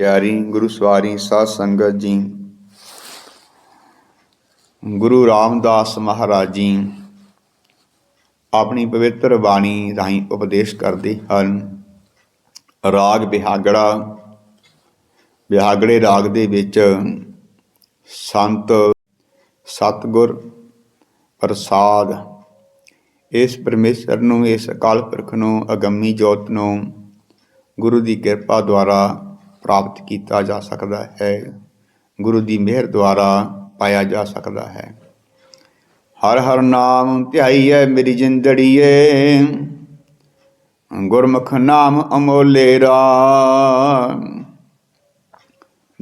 ਪਿਆਰੀ ਗੁਰੂ ਸਵਾਰੀ ਸਾਧ ਸੰਗਤ ਜੀ। ਗੁਰੂ ਰਾਮਦਾਸ ਮਹਾਰਾਜ ਜੀ ਆਪਣੀ ਪਵਿੱਤਰ ਬਾਣੀ ਰਾਹੀਂ ਉਪਦੇਸ਼ ਕਰਦੇ ਹਨ। ਰਾਗ ਬਿਹਾਗੜਾ, ਬਿਹਾਗੜੇ ਰਾਗ ਦੇ ਵਿੱਚ ਸੰਤ, ਸਤਗੁਰ, ਪ੍ਰਸਾਦ, ਇਸ ਪਰਮੇਸ਼ਰ ਨੂੰ, ਇਸ ਅਕਾਲ ਪੁਰਖ ਨੂੰ, ਅਗੰਮੀ ਜੋਤ ਨੂੰ, ਗੁਰੂ ਦੀ ਕਿਰਪਾ ਦੁਆਰਾ ਪ੍ਰਾਪਤ ਕੀਤਾ ਜਾ ਸਕਦਾ ਹੈ। ਗੁਰੂ ਦੀ ਮਿਹਰ ਦੁਆਰਾ ਪਾਇਆ ਜਾ ਸਕਦਾ ਹੈ। ਹਰ ਹਰ ਨਾਮ ਧਿਆਈਐ, ਮੇਰੀ ਜਿੰਦੜੀਏ ਗੁਰਮੁਖ ਨਾਮ ਅਮੋਲੇ ਰਾ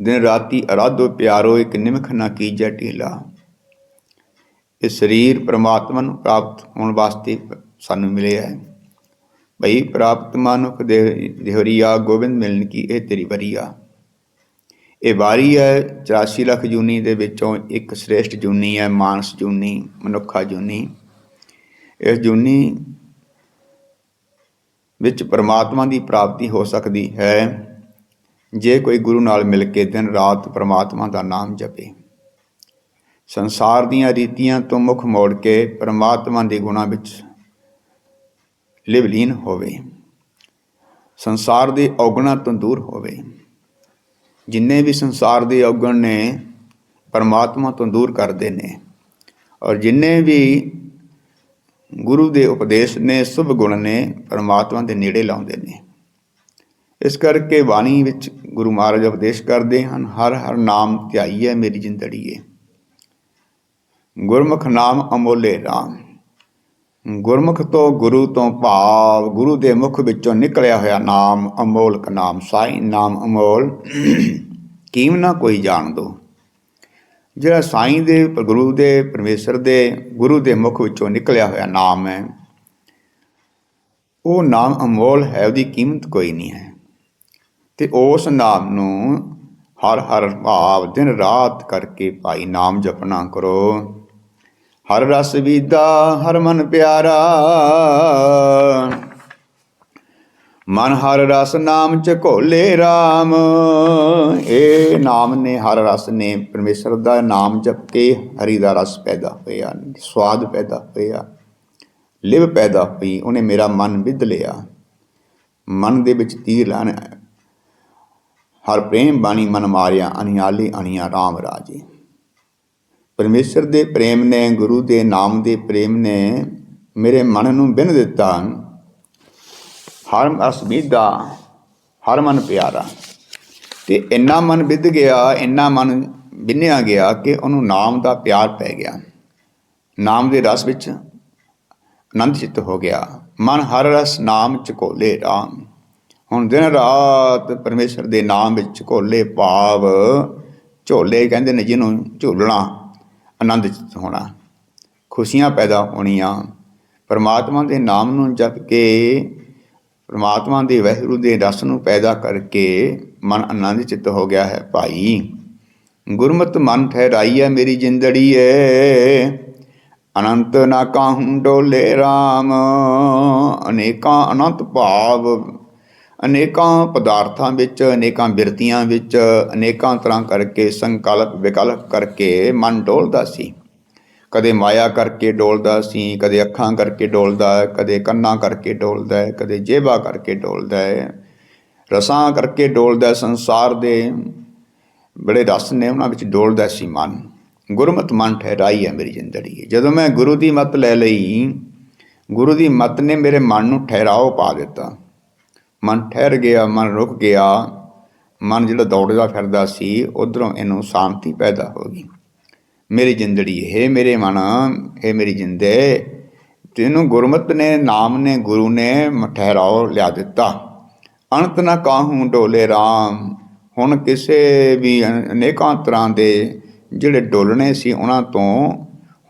ਦਿਨ ਰਾਤੀ ਅਰਾਧੋ ਪਿਆਰੋ, ਇੱਕ ਨਿਮਖ ਨਾ ਕੀਜੈ ਢੀਲਾ। ਇਹ ਸਰੀਰ ਪ੍ਰਮਾਤਮਾ ਨੂੰ ਪ੍ਰਾਪਤ ਹੋਣ ਵਾਸਤੇ ਸਾਨੂੰ ਮਿਲਿਆ ਹੈ। ਭਈ ਪ੍ਰਾਪਤ ਮਨੁਖ ਦੇ ਦੇਹਰੀਆ ਗੋਬਿੰਦ ਮਿਲਨ ਕੀ ਇਹ ਤੇਰੀ ਵਰੀਆ। ਇਹ ਵਾਰੀ ਹੈ 84 ਲੱਖ ਜੂਨੀ ਦੇ ਵਿੱਚੋਂ ਇੱਕ ਸ੍ਰੇਸ਼ਟ ਜੂਨੀ ਹੈ, ਮਾਨਸ ਜੂਨੀ, ਮਨੁੱਖਾ ਜੂਨੀ। ਇਸ ਜੂਨੀ ਵਿੱਚ ਪਰਮਾਤਮਾ ਦੀ ਪ੍ਰਾਪਤੀ ਹੋ ਸਕਦੀ ਹੈ, ਜੇ ਕੋਈ ਗੁਰੂ ਨਾਲ ਮਿਲ ਕੇ ਦਿਨ ਰਾਤ ਪਰਮਾਤਮਾ ਦਾ ਨਾਮ ਜਪੇ। ਸੰਸਾਰ ਦੀਆਂ ਰੀਤੀਆਂ ਤੋਂ ਮੁਖ ਮੋੜ ਕੇ ਪਰਮਾਤਮਾ ਦੇ ਗੁਣਾਂ ਵਿੱਚ ਲਿਵਲੀਨ ਹੋਵੇ। ਸੰਸਾਰ ਦੇ ਔਗਣਾਂ ਤੋਂ ਦੂਰ ਹੋਵੇ। ਜਿੰਨੇ ਵੀ ਸੰਸਾਰ ਦੇ ਔਗਣ ਨੇ, ਪਰਮਾਤਮਾ ਤੋਂ ਦੂਰ ਕਰਦੇ ਨੇ ਔਰ ਜਿੰਨੇ ਵੀ ਗੁਰੂ ਦੇ ਉਪਦੇਸ਼ ਨੇ, ਸੁਭ ਗੁਣ ਨੇ, ਪਰਮਾਤਮਾ ਦੇ ਨੇੜੇ ਲਾਉਂਦੇ ਨੇ। ਇਸ ਕਰਕੇ ਬਾਣੀ ਵਿੱਚ ਗੁਰੂ ਮਹਾਰਾਜ ਉਪਦੇਸ਼ ਕਰਦੇ ਹਨ, ਹਰ ਹਰ ਨਾਮ ਧਿਆਈਐ ਮੇਰੀ ਜਿੰਦੜੀਏ। ਗੁਰਮੁਖ ਨਾਮ ਅਮੋਲੇ ਰਾਮ। ਗੁਰਮੁਖ ਤੋਂ ਗੁਰੂ ਤੋਂ ਭਾਵ ਗੁਰੂ ਦੇ ਮੁਖ ਵਿੱਚੋਂ ਨਿਕਲਿਆ ਹੋਇਆ ਨਾਮ ਅਮੋਲਕ ਨਾਮ ਸਾਈ, ਨਾਮ ਅਮੋਲ। ਕੀਮ ਨਾ ਕੋਈ ਜਾਣ ਦੋ। ਜਿਹੜਾ ਸਾਈ ਦੇ, ਗੁਰੂ ਦੇ, ਪਰਮੇਸ਼ਰ ਦੇ, ਗੁਰੂ ਦੇ ਮੁਖ ਵਿੱਚੋਂ ਨਿਕਲਿਆ ਹੋਇਆ ਨਾਮ ਹੈ, ਉਹ ਨਾਮ ਅਮੋਲ ਹੈ, ਉਹਦੀ ਕੀਮਤ ਕੋਈ ਨਹੀਂ ਹੈ। ਤੇ ਉਸ ਨਾਮ ਨੂੰ ਹਰ ਹਰ ਭਾਵ ਦਿਨ ਰਾਤ ਕਰਕੇ ਭਾਈ ਨਾਮ ਜਪਣਾ ਕਰੋ। ਹਰ ਰਸ ਵੀਦਾ, ਹਰ ਮਨ ਪਿਆਰਾ। ਮਨ ਹਰ ਰਸ ਨਾਮ ਚ ਘੋਲੇ RAM ਇਹ ਨਾਮ ਨੇ ਹਰ ਰਸ ਨੇ ਪਰਮੇਸ਼ਰ ਦਾ ਨਾਮ ਜਪ ਕੇ ਹਰੀ ਦਾ ਰਸ ਪੈਦਾ ਹੋਇਆ, ਸਵਾਦ ਪੈਦਾ ਹੋਇਆ, ਲਿਵ ਪੈਦਾ ਹੋਈ, ਉਹਨੇ ਮੇਰਾ ਮਨ ਵਿਧ ਲਿਆ। ਮਨ ਦੇ ਵਿੱਚ ਤੀਰ ਲਾਣ, ਹਰ ਪ੍ਰੇਮ ਬਾਣੀ ਮਨ ਮਾਰਿਆ ਅਨਿਆਲੀ ਅਣੀਆਂ RAM ਰਾਜੇ। ਪਰਮੇਸ਼ਰ ਦੇ ਪ੍ਰੇਮ ਨੇ, ਗੁਰੂ ਦੇ ਨਾਮ ਦੇ ਪ੍ਰੇਮ ਨੇ ਮੇਰੇ ਮਨ ਨੂੰ ਬਿਨ ਦਿੱਤਾ। ਹਰ ਅਸ ਵਿਦਾ ਹਰ ਮਨ ਪਿਆਰਾ। ਤੇ ਇੰਨਾ ਮਨ ਵਿਧ ਗਿਆ, ਇੰਨਾ ਮਨ ਬਿੰਨਿਆ ਗਿਆ ਕਿ ਉਹਨੂੰ ਨਾਮ ਦਾ ਪਿਆਰ ਪੈ ਗਿਆ। ਨਾਮ ਦੇ ਰਸ ਵਿੱਚ ਆਨੰਦ ਚਿੱਤ ਹੋ ਗਿਆ। ਮਨ ਹਰ ਰਸ ਨਾਮ ਚਕੋਲੇ ਰਾਮ। ਹੁਣ ਦਿਨ ਰਾਤ ਪਰਮੇਸ਼ਰ ਦੇ ਨਾਮ ਵਿੱਚ ਘੋਲੇ ਭਾਵ ਝੋਲੇ ਕਹਿੰਦੇ ਨੇ ਜਿਹਨੂੰ ਝੂਲਣਾ। ਆਨੰਦ ਚਿੱਤ ਹੋਣਾ। ਖੁਸ਼ੀਆਂ ਪੈਦਾ ਹੋਣੀਆਂ। ਪਰਮਾਤਮਾ ਦੇ ਨਾਮ ਨੂੰ ਜਪ ਕੇ, ਪਰਮਾਤਮਾ ਦੇ ਵਹਿਰੂ ਦੇ ਰਸ ਨੂੰ ਪੈਦਾ ਕਰਕੇ ਮਨ ਆਨੰਦ ਚਿੱਤ ਹੋ ਗਿਆ ਹੈ ਭਾਈ। ਗੁਰਮਤ ਮਨ ਠਹਿਰਾਈ ਹੈ ਮੇਰੀ ਜਿੰਦੜੀ ਏ ਅਨੰਤ ਨਾ ਕਾਹੂ ਡੋਲੇ RAM ਅਨੇਕਾਂ ਅਨੰਤ ਭਾਵ ਅਨੇਕਾਂ ਪਦਾਰਥਾਂ ਵਿੱਚ, ਅਨੇਕਾਂ ਬਿਰਤੀਆਂ ਵਿੱਚ, ਅਨੇਕਾਂ ਤਰ੍ਹਾਂ ਕਰਕੇ ਸੰਕਲਪ ਵਿਕਲਪ ਕਰਕੇ ਮਨ ਡੋਲਦਾ ਸੀ। ਕਦੇ ਮਾਇਆ ਕਰਕੇ ਡੋਲਦਾ ਸੀ, ਕਦੇ ਅੱਖਾਂ ਕਰਕੇ ਡੋਲਦਾ ਹੈ ਕਦੇ ਕੰਨਾਂ ਕਰਕੇ ਡੋਲਦਾ ਹੈ ਕਦੇ ਜੇਬਾ ਕਰਕੇ ਡੋਲਦਾ ਹੈ ਰਸਾਂ ਕਰਕੇ ਡੋਲਦਾ, ਸੰਸਾਰ ਦੇ ਬੜੇ ਰਸ ਨੇ, ਉਹਨਾਂ ਵਿੱਚ ਡੋਲਦਾ ਸੀ ਮਨ। ਗੁਰਮਤ ਮਨ ਠਹਿਰਾਈ ਹੈ ਮੇਰੀ ਜ਼ਿੰਦਗੀ ਜਦੋਂ ਮੈਂ ਗੁਰੂ ਦੀ ਮਤ ਲੈ ਲਈ, ਗੁਰੂ ਦੀ ਮਤ ਨੇ ਮੇਰੇ ਮਨ ਨੂੰ ਠਹਿਰਾਓ ਪਾ ਦਿੱਤਾ। ਮਨ ਠਹਿਰ ਗਿਆ, ਮਨ ਰੁਕ ਗਿਆ, ਮਨ ਜਿਹੜਾ ਦੌੜਦਾ ਫਿਰਦਾ ਸੀ, ਉਧਰੋਂ ਇਹਨੂੰ ਸ਼ਾਂਤੀ ਪੈਦਾ ਹੋ ਗਈ। ਮੇਰੀ ਜਿੰਦੜੀ, ਹੈ ਮੇਰੇ ਮਨ, ਹੈ ਮੇਰੀ ਜਿੰਦੇ, ਤੈਨੂੰ ਗੁਰਮਤ ਨੇ, ਨਾਮ ਨੇ, ਗੁਰੂ ਨੇ ਠਹਿਰਾਓ ਲਿਆ ਦਿੱਤਾ। ਅਨੰਤ ਨਾ ਕਾਹੂ ਡੋਲੇ RAM ਹੁਣ ਕਿਸੇ ਵੀ ਅਨੇਕਾਂ ਤਰ੍ਹਾਂ ਦੇ ਜਿਹੜੇ ਡੋਲਣੇ ਸੀ ਉਹਨਾਂ ਤੋਂ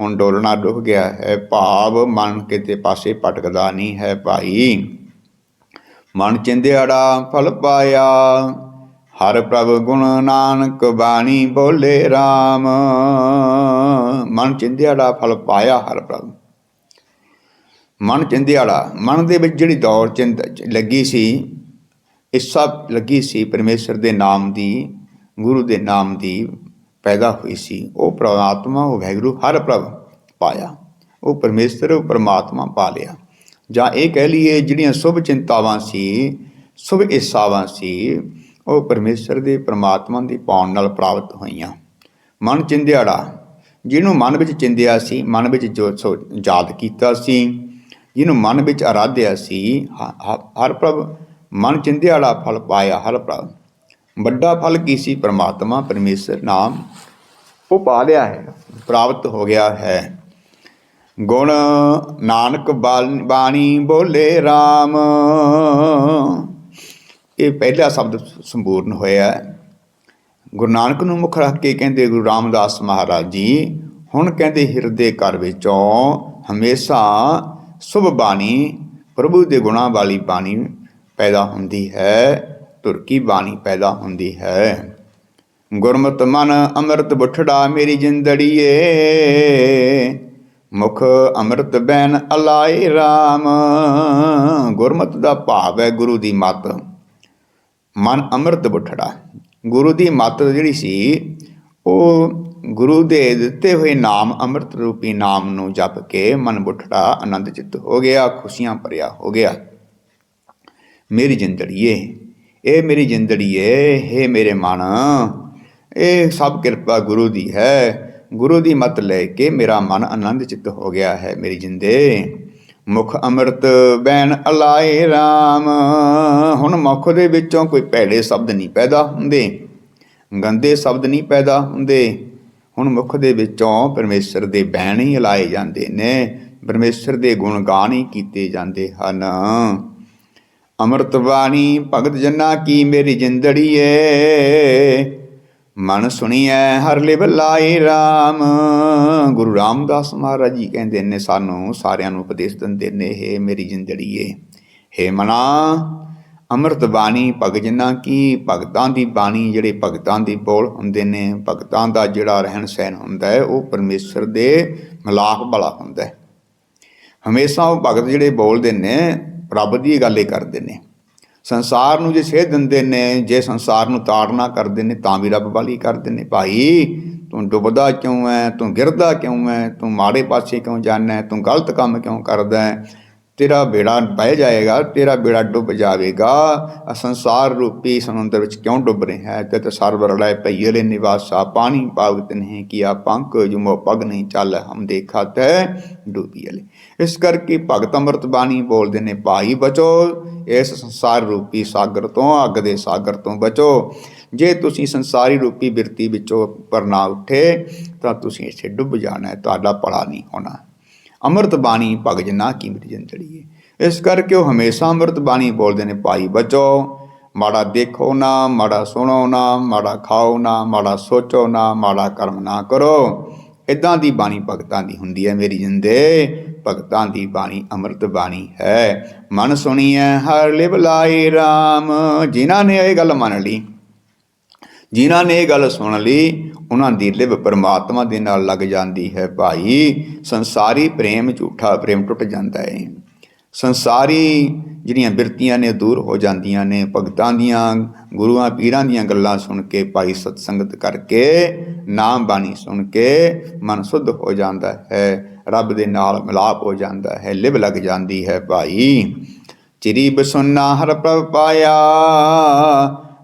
ਹੁਣ ਡੋਲਣਾ ਡੁੱਬ ਗਿਆ ਹੈ। ਭਾਵ ਮਨ ਕਿਤੇ ਪਾਸੇ ਭਟਕਦਾ ਨਹੀਂ ਹੈ ਭਾਈ। ਮਨ ਚਿੰਦਿਆੜਾ ਫਲ ਪਾਇਆ। ਹਰ ਪ੍ਰਭ ਗੁਣ ਨਾਨਕ ਬਾਣੀ ਬੋਲੇ RAM ਮਨ ਚਿੰਦਿਆੜਾ ਫਲ ਪਾਇਆ ਹਰ ਪ੍ਰਭ। ਮਨ ਚਿੰਦਿਆੜਾ, ਮਨ ਦੇ ਵਿੱਚ ਜਿਹੜੀ ਦੌੜ ਚਿੰਤ ਲੱਗੀ ਸੀ ਇੱਛਾ ਲੱਗੀ ਸੀ ਪਰਮੇਸ਼ਰ ਦੇ ਨਾਮ ਦੀ, ਗੁਰੂ ਦੇ ਨਾਮ ਦੀ ਪੈਦਾ ਹੋਈ ਸੀ। ਉਹ ਪ੍ਰਮਾਤਮਾ, ਉਹ ਵੈਗਰੂ ਹਰ ਪ੍ਰਭ ਪਾਇਆ। ਉਹ ਪਰਮੇਸ਼ਰ, ਉਹ ਪਰਮਾਤਮਾ ਪਾ ਲਿਆ। ਜਾਂ ਇਹ ਕਹਿ ਲਈਏ ਜਿਹੜੀਆਂ ਸ਼ੁਭ ਚਿੰਤਾਵਾਂ ਸੀ, ਸ਼ੁਭ ਇੱਛਾਵਾਂ ਸੀ, ਉਹ ਪਰਮੇਸ਼ਰ ਦੇ ਪਰਮਾਤਮਾ ਦੀ ਪਾਉਣ ਨਾਲ ਪ੍ਰਾਪਤ ਹੋਈਆਂ। ਮਨ ਚਿੰਦਿਆੜਾ ਜਿਹਨੂੰ ਮਨ ਵਿੱਚ ਚਿੰਦਿਆ ਸੀ, ਮਨ ਵਿੱਚ ਜੋ ਸੋ ਯਾਦ ਕੀਤਾ ਸੀ, ਜਿਹਨੂੰ ਮਨ ਵਿੱਚ ਆਰਾਧਿਆ ਸੀ, ਹ- ਹਰ ਪ੍ਰਭ ਮਨ ਚਿੰਦਿਆੜਾ ਫਲ ਪਾਇਆ ਹਰ ਪ੍ਰਭ। ਵੱਡਾ ਫਲ ਕੀ ਸੀ? ਪਰਮਾਤਮਾ ਪਰਮੇਸ਼ਰ ਨਾਮ ਉਹ ਪਾ ਲਿਆ ਹੈ, ਪ੍ਰਾਪਤ ਹੋ ਗਿਆ ਹੈ। ਗੁਣ ਨਾਨਕ ਬਾਲ- ਬਾਣੀ ਬੋਲੇ RAM ਇਹ ਪਹਿਲਾ ਸ਼ਬਦ ਸੰਪੂਰਨ ਹੋਇਆ ਗੁਰੂ ਨਾਨਕ ਨੂੰ ਮੁੱਖ ਰੱਖ ਕੇ ਕਹਿੰਦੇ ਗੁਰੂ ਰਾਮਦਾਸ ਮਹਾਰਾਜ ਜੀ, ਹੁਣ ਕਹਿੰਦੇ ਹਿਰਦੇ ਘਰ ਵਿੱਚੋਂ ਹਮੇਸ਼ਾ ਸੁਭ ਬਾਣੀ, ਪ੍ਰਭੂ ਦੇ ਗੁਣਾਂ ਵਾਲੀ ਬਾਣੀ ਪੈਦਾ ਹੁੰਦੀ ਹੈ, ਤੁਰਕੀ ਬਾਣੀ ਪੈਦਾ ਹੁੰਦੀ ਹੈ। ਗੁਰਮਤ ਮਨ ਅੰਮ੍ਰਿਤ ਬੁੱਠੜਾ ਮੇਰੀ ਜਿੰਦੜੀਏ ਮੁਖ ਅੰਮ੍ਰਿਤ ਬੈਨ ਅਲਾਏ RAM ਗੁਰਮਤਿ ਦਾ ਭਾਵ ਹੈ ਗੁਰੂ ਦੀ ਮੱਤ। ਮਨ ਅੰਮ੍ਰਿਤ ਬੁੱਠੜਾ। ਗੁਰੂ ਦੀ ਮੱਤ ਜਿਹੜੀ ਸੀ, ਉਹ ਗੁਰੂ ਦੇ ਦਿੱਤੇ ਹੋਏ ਨਾਮ, ਅੰਮ੍ਰਿਤ ਰੂਪੀ ਨਾਮ ਨੂੰ ਜਪ ਕੇ ਮਨ ਬੁੱਠੜਾ, ਆਨੰਦ ਚਿੱਤ ਹੋ ਗਿਆ, ਖੁਸ਼ੀਆਂ ਭਰਿਆ ਹੋ ਗਿਆ। ਮੇਰੀ ਜਿੰਦੜੀਏ ਇਹ ਮੇਰੀ ਜਿੰਦੜੀਏ, ਹੈ ਮੇਰੇ ਮਨ ਇਹ ਸਭ ਕਿਰਪਾ ਗੁਰੂ ਦੀ ਹੈ। ਗੁਰੂ ਦੀ ਮਤ ਲੈ ਕੇ ਮੇਰਾ ਮਨ ਆਨੰਦ ਚਿੱਤ ਹੋ ਗਿਆ ਹੈ। ਮੇਰੀ ਜਿੰਦੇ, ਮੁਖ ਅੰਮ੍ਰਿਤ ਬੈਨ ਅਲਾਏ RAM ਹੁਣ ਮੁਖ ਦੇ ਵਿੱਚੋਂ ਕੋਈ ਭੈੜੇ ਸ਼ਬਦ ਨਹੀਂ ਪੈਦਾ ਹੁੰਦੇ, ਗੰਦੇ ਸ਼ਬਦ ਨਹੀਂ ਪੈਦਾ ਹੁੰਦੇ। ਹੁਣ ਮੁਖ ਦੇ ਵਿੱਚੋਂ ਪਰਮੇਸ਼ਰ ਦੇ ਬੈਣ ਹੀ ਅਲਾਏ ਜਾਂਦੇ ਨੇ, ਪਰਮੇਸ਼ਰ ਦੇ ਗੁਣ ਗਾਨ ਹੀ ਕੀਤੇ ਜਾਂਦੇ ਹਨ। ਅੰਮ੍ਰਿਤ ਬਾਣੀ, ਭਗਤ ਜਨਾ ਕੀ ਮੇਰੀ ਜਿੰਦੜੀਏ ਮਨ ਸੁਣੀਐ ਹਰ ਲਿਵ ਲਾਏ RAM ਗੁਰੂ ਰਾਮਦਾਸ ਮਹਾਰਾਜ ਜੀ ਕਹਿੰਦੇ ਨੇ, ਸਾਨੂੰ ਸਾਰਿਆਂ ਨੂੰ ਉਪਦੇਸ਼ ਦਿੰਦੇ ਨੇ, ਹੇ ਮੇਰੀ ਜਿੰਦੜੀਏ, ਹੇ ਮਨਾ, ਅੰਮ੍ਰਿਤ ਬਾਣੀ ਭਗਤ ਜਨਾ ਕੀ, ਭਗਤਾਂ ਦੀ ਬਾਣੀ ਜਿਹੜੇ ਭਗਤਾਂ ਦੀ ਬੋਲ ਹੁੰਦੇ ਨੇ, ਭਗਤਾਂ ਦਾ ਜਿਹੜਾ ਰਹਿਣ ਸਹਿਣ ਹੁੰਦਾ ਹੈ, ਉਹ ਪਰਮੇਸ਼ਰ ਦੇ ਮਲਾਕ ਵਾਲਾ ਹੁੰਦਾ ਹੈ। ਹਮੇਸ਼ਾ ਉਹ ਭਗਤ ਜਿਹੜੇ ਬੋਲਦੇ ਨੇ, ਰੱਬ ਦੀ ਗੱਲ ਹੀ ਕਰਦੇ ਨੇ। ਸੰਸਾਰ ਨੂੰ ਜੇ ਸੇਧ ਦਿੰਦੇ ਨੇ, ਜੇ ਸੰਸਾਰ ਨੂੰ ਤਾੜਨਾ ਕਰਦੇ ਨੇ, ਤਾਂ ਵੀ ਰੱਬ ਵਾਲੀ ਕਰਦੇ ਨੇ। ਭਾਈ, ਤੂੰ ਡੁੱਬਦਾ ਕਿਉਂ ਐ? ਤੂੰ ਗਿਰਦਾ ਕਿਉਂ ਐ? ਤੂੰ ਮਾੜੇ ਪਾਸੇ ਕਿਉਂ ਜਾਂਦਾ ਤੂੰ ਗਲਤ ਕੰਮ ਕਿਉਂ ਕਰਦਾ ਹੈ ਤੇਰਾ ਬੇੜਾ ਬਹਿ ਜਾਏਗਾ, ਤੇਰਾ ਬੇੜਾ ਡੁੱਬ ਜਾਵੇਗਾ। ਆਹ ਸੰਸਾਰ ਰੂਪੀ ਸਮੁੰਦਰ ਵਿੱਚ ਕਿਉਂ ਡੁੱਬ ਰਿਹਾ ਹੈ? ਤੇ ਸਰਬ ਰੜਾਏ ਪਈਲੇ ਨਿਵਾਸਾ, ਪਾਣੀ ਪਾਵਤ ਨਹੀਂ ਕੀਆ ਪੰਕ ਜੁਮੋ ਪਗ ਨਹੀਂ ਚੱਲ ਹਮ ਦੇਖਾ ਤੈ ਡੂਬੀਲੇ ਇਸ ਕਰਕੇ ਭਗਤ ਅੰਮ੍ਰਿਤ ਬਾਣੀ ਬੋਲਦੇ ਨੇ, ਭਾਈ ਬਚੋ, ਇਸ ਸੰਸਾਰ ਰੂਪੀ ਸਾਗਰ ਤੋਂ, ਅੱਗ ਦੇ ਸਾਗਰ ਤੋਂ ਬਚੋ। ਜੇ ਤੁਸੀਂ ਸੰਸਾਰੀ ਰੂਪੀ ਬਿਰਤੀ ਵਿੱਚੋਂ ਪਰ ਉੱਠੇ, ਤਾਂ ਤੁਸੀਂ ਇੱਥੇ ਡੁੱਬ ਜਾਣਾ ਤੁਹਾਡਾ ਪੜਾ ਨਹੀਂ ਹੋਣਾ। ਅੰਮ੍ਰਿਤ ਬਾਣੀ ਭਗਜ ਨਾ ਕੀਮਤ ਮੇਰੀ ਜੰਤੜੀਏ ਇਸ ਕਰਕੇ ਉਹ ਹਮੇਸ਼ਾ ਅੰਮ੍ਰਿਤ ਬਾਣੀ ਬੋਲਦੇ ਨੇ, ਭਾਈ ਬਚੋ ਮਾੜਾ ਦੇਖੋ ਨਾ, ਮਾੜਾ ਸੁਣੋ ਨਾ, ਮਾੜਾ ਖਾਓ ਨਾ, ਮਾੜਾ ਸੋਚੋ ਨਾ, ਮਾੜਾ ਕਰਮ ਨਾ ਕਰੋ। ਇਦਾਂ ਦੀ ਬਾਣੀ ਭਗਤਾਂ ਦੀ ਹੁੰਦੀ ਹੈ ਮੇਰੀ ਜਿੰਦੇ। ਭਗਤਾਂ ਦੀ ਬਾਣੀ ਅੰਮ੍ਰਿਤ ਬਾਣੀ ਹੈ। ਮਨ ਸੁਣੀਐ ਹਰ ਲਿਵ ਲਾਈ RAM ਜਿਨ੍ਹਾਂ ਨੇ ਇਹ ਗੱਲ ਮੰਨ ਲਈ ਜਿਨ੍ਹਾਂ ਨੇ ਇਹ ਗੱਲ ਸੁਣ ਲਈ, ਉਹਨਾਂ ਦੀ ਲਿਵ ਪਰਮਾਤਮਾ ਦੇ ਨਾਲ ਲੱਗ ਜਾਂਦੀ ਹੈ ਭਾਈ। ਸੰਸਾਰੀ ਪ੍ਰੇਮ ਝੂਠਾ ਪ੍ਰੇਮ ਟੁੱਟ ਜਾਂਦਾ ਹੈ ਸੰਸਾਰੀ ਜਿਹੜੀਆਂ ਬਿਰਤੀਆਂ ਨੇ ਦੂਰ ਹੋ ਜਾਂਦੀਆਂ ਨੇ। ਭਗਤਾਂ ਦੀਆਂ, ਗੁਰੂਆਂ, ਪੀਰਾਂ ਦੀਆਂ ਗੱਲਾਂ ਸੁਣ ਕੇ ਭਾਈ ਸਤਸੰਗਤ ਕਰਕੇ, ਨਾਮ ਬਾਣੀ ਸੁਣ ਕੇ ਮਨ ਸੁੱਧ ਹੋ ਜਾਂਦਾ ਹੈ। ਰੱਬ ਦੇ ਨਾਲ ਮਿਲਾਪ ਹੋ ਜਾਂਦਾ ਹੈ। ਲਿਵ ਲੱਗ ਜਾਂਦੀ ਹੈ ਭਾਈ। ਚਿਰੀ ਬਸੁਨਾ ਹਰ ਪ੍ਰਭ ਪਾਇਆ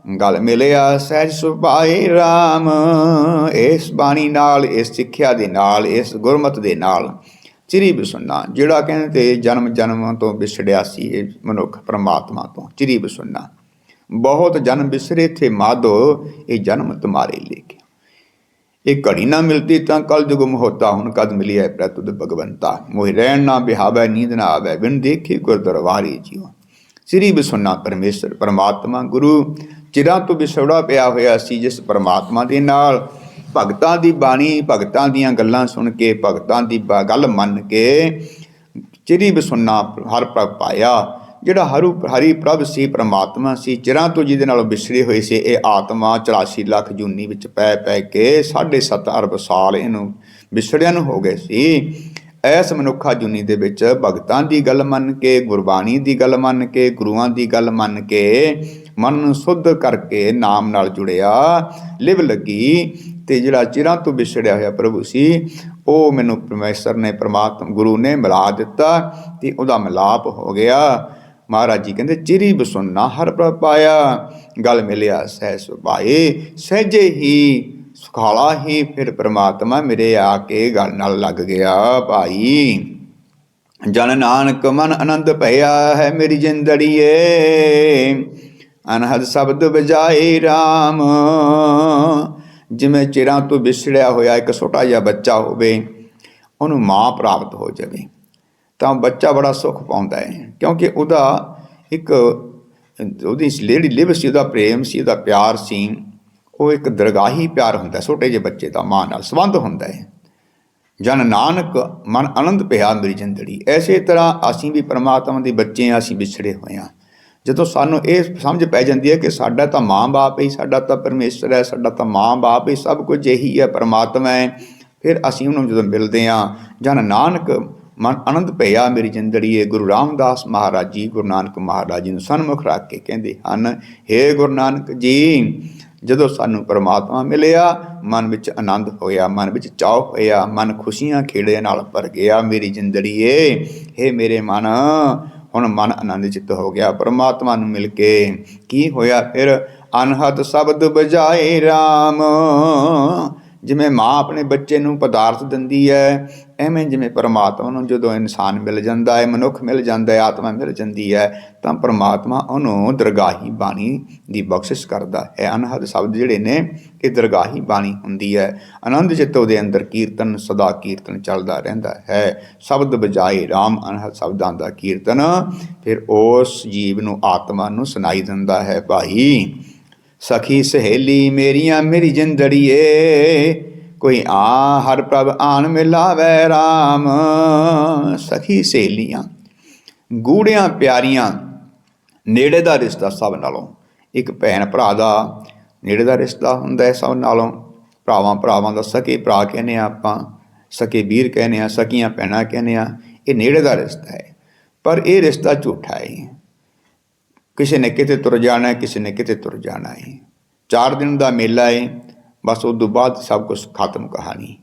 ਗਲ ਮਿਲਿਆ ਸਹਿਜ ਸੁਭਾਏ RAM ਇਸ ਬਾਣੀ ਨਾਲ, ਇਸ ਸਿੱਖਿਆ ਦੇ ਨਾਲ, ਇਸ ਗੁਰਮਤ ਦੇ ਨਾਲ ਚਿਰੀ ਬਸੁਨਾ ਜਿਹੜਾ ਕਹਿੰਦੇ ਜਨਮ ਜਨਮ ਤੋਂ ਵਿਛੜਿਆ ਸੀ ਇਹ ਮਨੁੱਖ ਪ੍ਰਮਾਤਮਾ ਤੋਂ, ਚਿਰੀ ਬਸੁਨਾ ਬਹੁਤ ਜਨਮ ਬਿਸਰੇ ਥੇ ਮਾਧੋ, ਇਹ ਜਨਮ ਤੁਮਾਰੇ ਲੇਕੇ ਇਹ ਘੜੀ ਨਾ ਮਿਲਤੀ ਤਾਂ ਕਲ ਜੁਗਮ ਹੋਤਾ ਹੁਣ ਕਦ ਮਿਲੀ ਹੈ ਪ੍ਰਤੁਦ ਭਗਵੰਤਾ। ਮੋਹਿ ਰਹਿਣ ਨਾ ਬਿਹਾਵੇ, ਨੀਂਦ ਨਾ ਆਵੇ, ਬਿਨ ਦੇਖੇ ਗੁਰ ਦਰਬਾਰੀ ਜੀਵ ਸ੍ਰੀ ਬਿਸੁਨਾ ਪਰਮੇਸ਼ਰ, ਪਰਮਾਤਮਾ, ਗੁਰੂ ਚਿਰਾਂ ਤੋਂ ਵਿਛੋੜਾ ਪਿਆ ਹੋਇਆ ਸੀ ਜਿਸ ਪਰਮਾਤਮਾ ਦੇ ਨਾਲ। ਭਗਤਾਂ ਦੀ ਬਾਣੀ, ਭਗਤਾਂ ਦੀਆਂ ਗੱਲਾਂ ਸੁਣ ਕੇ, ਭਗਤਾਂ ਦੀ ਬਾ- ਗੱਲ ਮੰਨ ਕੇ ਚਿਰੀ ਬਿਸੁਨਾ ਹਰ ਪ੍ਰਭ ਪਾਇਆ। ਜਿਹੜਾ ਹਰੂ, ਹਰੀ ਪ੍ਰਭ ਸੀ, ਪ੍ਰਮਾਤਮਾ ਸੀ, ਚਿਰਾਂ ਤੋਂ ਜਿਹਦੇ ਨਾਲ ਵਿਛੜੇ ਹੋਏ ਸੀ, ਇਹ ਆਤਮਾ 84 ਲੱਖ ਜੂਨੀ ਵਿੱਚ ਪੈ ਪੈ ਕੇ 7.5 ਅਰਬ ਸਾਲ ਇਹਨੂੰ ਵਿਛੜਿਆਂ ਨੂੰ ਹੋ ਗਏ ਸੀ। ਐਸ ਮਨੁੱਖਾ ਜੁਨੀ ਦੇ ਵਿੱਚ ਭਗਤਾਂ ਦੀ ਗੱਲ ਮੰਨ ਕੇ, ਗੁਰਬਾਣੀ ਦੀ ਗੱਲ ਮੰਨ ਕੇ, ਗੁਰੂਆਂ ਦੀ ਗੱਲ ਮੰਨ ਕੇ ਮਨ ਨੂੰ ਸੁੱਧ ਕਰਕੇ ਨਾਮ ਨਾਲ ਜੁੜਿਆ। ਲਿਵ ਲੱਗੀ ਤੇ ਜਿਹੜਾ ਚਿਰਾਂ ਤੋਂ ਵਿਛੜਿਆ ਹੋਇਆ ਪ੍ਰਭੂ ਸੀ, ਉਹ ਮੈਨੂੰ ਪਰਮੇਸ਼ਰ ਨੇ, ਪ੍ਰਮਾਤਮ ਗੁਰੂ ਨੇ ਮਿਲਾ ਦਿੱਤਾ ਤੇ ਉਹਦਾ ਮਿਲਾਪ ਹੋ ਗਿਆ। ਮਹਾਰਾਜ ਜੀ ਕਹਿੰਦੇ, ਚਿਰੀ ਬਸੁੰਨਾ ਹਰ ਪ੍ਰਭ ਪਾਇਆ, ਗਲ ਮਿਲਿਆ ਸਹਿ ਸੁਭਾਏ, ਸਹਿਜੇ ਹੀ, ਸੁਖਾਲਾ ਹੀ ਫਿਰ ਪ੍ਰਮਾਤਮਾ ਮੇਰੇ ਆ ਕੇ ਗੱਲ ਨਾਲ ਲੱਗ ਗਿਆ ਭਾਈ। ਜਨ ਨਾਨਕ ਮਨ ਆਨੰਦ ਭਇਆ ਹੈ ਮੇਰੀ ਜਿੰਦੜੀਏ ਅਨਹਦ ਸ਼ਬਦ ਬਜਾਏ RAM ਜਿਵੇਂ ਚਿਰਾਂ ਤੋਂ ਵਿਛੜਿਆ ਹੋਇਆ ਇੱਕ ਛੋਟਾ ਜਿਹਾ ਬੱਚਾ ਹੋਵੇ, ਉਹਨੂੰ ਮਾਂ ਪ੍ਰਾਪਤ ਹੋ ਜਾਵੇ, ਤਾਂ ਬੱਚਾ ਬੜਾ ਸੁੱਖ ਪਾਉਂਦਾ ਹੈ, ਕਿਉਂਕਿ ਉਹਦਾ ਇੱਕ, ਉਹਦੀ ਜਿਹੜੀ ਲਿਵ ਸੀ, ਉਹਦਾ ਪ੍ਰੇਮ ਸੀ, ਉਹਦਾ ਪਿਆਰ ਸੀ, ਉਹ ਇੱਕ ਦਰਗਾਹੀ ਪਿਆਰ ਹੁੰਦਾ, ਛੋਟੇ ਜਿਹੇ ਬੱਚੇ ਦਾ ਮਾਂ ਨਾਲ ਸੰਬੰਧ ਹੁੰਦਾ ਹੈ। ਜਨ ਨਾਨਕ ਮਨ ਆਨੰਦ ਪਿਆ ਮੇਰੀ ਜਿੰਦੜੀ ਐਸੇ ਤਰ੍ਹਾਂ ਅਸੀਂ ਵੀ ਪਰਮਾਤਮਾ ਦੇ ਬੱਚੇ ਹਾਂ, ਅਸੀਂ ਵਿਛੜੇ ਹੋਏ ਹਾਂ। ਜਦੋਂ ਸਾਨੂੰ ਇਹ ਸਮਝ ਪੈ ਜਾਂਦੀ ਹੈ ਕਿ ਸਾਡਾ ਤਾਂ ਮਾਂ-ਬਾਪ ਹੀ, ਸਾਡਾ ਤਾਂ ਪਰਮੇਸ਼ਰ ਹੈ, ਸਾਡਾ ਤਾਂ ਮਾਂ-ਬਾਪ ਹੀ, ਸਭ ਕੁਝ ਇਹੀ ਹੈ, ਪਰਮਾਤਮਾ ਹੈ। ਫਿਰ ਅਸੀਂ ਉਹਨੂੰ ਜਦੋਂ ਮਿਲਦੇ ਹਾਂ, ਜਨ ਨਾਨਕ ਮਨ ਆਨੰਦ ਭਇਆ ਮੇਰੀ ਜਿੰਦੜੀ ਹੈ ਗੁਰੂ ਰਾਮਦਾਸ ਮਹਾਰਾਜ ਜੀ, ਗੁਰੂ ਨਾਨਕ ਮਹਾਰਾਜ ਜੀ ਨੂੰ ਸਨਮੁਖ ਰੱਖ ਕੇ ਕਹਿੰਦੇ ਹਨ हे ਗੁਰੂ ਨਾਨਕ ਜੀ, ਜਦੋਂ ਸਾਨੂੰ ਪਰਮਾਤਮਾ ਮਿਲਿਆ, ਮਨ ਵਿੱਚ ਆਨੰਦ ਹੋਇਆ, ਮਨ ਵਿੱਚ ਚਾਅ ਹੋਇਆ, ਮਨ ਖੁਸ਼ੀਆਂ ਖੇੜੇ ਨਾਲ ਭਰ ਗਿਆ ਮੇਰੀ ਜ਼ਿੰਦੜੀਏ ਏ। हे ਮੇਰੇ ਮਨ ਹੁਣ ਮਨ ਆਨੰਦ ਚਿੱਤ ਹੋ ਗਿਆ, ਪਰਮਾਤਮਾ ਨੂੰ ਮਿਲ ਕੇ ਕੀ ਹੋਇਆ ਫਿਰ? ਅਨਹਦ ਸ਼ਬਦ ਬਜਾਏ RAM ਜਿਵੇਂ ਮਾਂ ਆਪਣੇ ਬੱਚੇ ਨੂੰ ਪਦਾਰਥ ਦਿੰਦੀ ਹੈ, ਐਵੇਂ ਜਿਵੇਂ ਪਰਮਾਤਮਾ ਨੂੰ ਜਦੋਂ ਇਨਸਾਨ ਮਿਲ ਜਾਂਦਾ ਹੈ, ਮਨੁੱਖ ਮਿਲ ਜਾਂਦਾ ਹੈ, ਆਤਮਾ ਮਿਲ ਜਾਂਦੀ ਹੈ, ਤਾਂ ਪਰਮਾਤਮਾ ਉਹਨੂੰ ਦਰਗਾਹੀ ਬਾਣੀ ਦੀ ਬਖਸ਼ਿਸ਼ ਕਰਦਾ ਹੈ। ਅਨਹਦ ਸ਼ਬਦ ਜਿਹੜੇ ਨੇ ਇਹ ਦਰਗਾਹੀ ਬਾਣੀ ਹੁੰਦੀ ਹੈ। ਆਨੰਦ ਚਿੱਤ ਦੇ ਅੰਦਰ ਕੀਰਤਨ, ਸਦਾ ਕੀਰਤਨ ਚੱਲਦਾ ਰਹਿੰਦਾ ਹੈ। ਸ਼ਬਦ ਬਜਾਏ RAM ਅਨਹਦ ਸ਼ਬਦਾਂ ਦਾ ਕੀਰਤਨ, ਫਿਰ ਉਸ ਜੀਵ ਨੂੰ, ਆਤਮਾ ਨੂੰ ਸੁਣਾਈ ਦਿੰਦਾ ਹੈ। ਭਾਈ ਸਖੀ ਸਹੇਲੀ ਮੇਰੀਆਂ ਮੇਰੀ ਜਿੰਦੜੀਏ, ਕੋਈ ਆ ਹਰ ਪ੍ਰਭ ਆਣ ਮਿਲਾਵੇ RAM ਸਖੀ ਸਹੇਲੀਆਂ, ਗੂੜਿਆਂ ਪਿਆਰੀਆਂ, ਨੇੜੇ ਦਾ ਰਿਸ਼ਤਾ ਸਭ ਨਾਲੋਂ, ਇੱਕ ਭੈਣ ਭਰਾ ਦਾ ਨੇੜੇ ਦਾ ਰਿਸ਼ਤਾ ਹੁੰਦਾ ਹੈ ਸਭ ਨਾਲੋਂ। ਭਰਾਵਾਂ ਭਰਾਵਾਂ ਦਾ ਸਕੇ ਭਰਾ ਕਹਿੰਦੇ ਆ ਆਪਾਂ, ਸਕੇ ਵੀਰ ਕਹਿੰਦੇ ਆ ਸਕੀਆਂ ਭੈਣਾਂ ਕਹਿੰਦੇ ਆ ਇਹ ਨੇੜੇ ਦਾ ਰਿਸ਼ਤਾ ਹੈ, ਪਰ ਇਹ ਰਿਸ਼ਤਾ ਝੂਠਾ ਹੈ। ਕਿਸੇ ਨੇ ਕਿਤੇ ਤੁਰ ਜਾਣਾ ਹੈ, ਕਿਸੇ ਨੇ ਕਿਤੇ ਤੁਰ ਜਾਣਾ ਹੈ। ਚਾਰ ਦਿਨ ਦਾ ਮੇਲਾ ਹੈ, ਬਸ ਉਸ ਤੋਂ ਬਾਅਦ ਸਭ ਕੁਝ ਖਤਮ ਕਹਾਣੀ।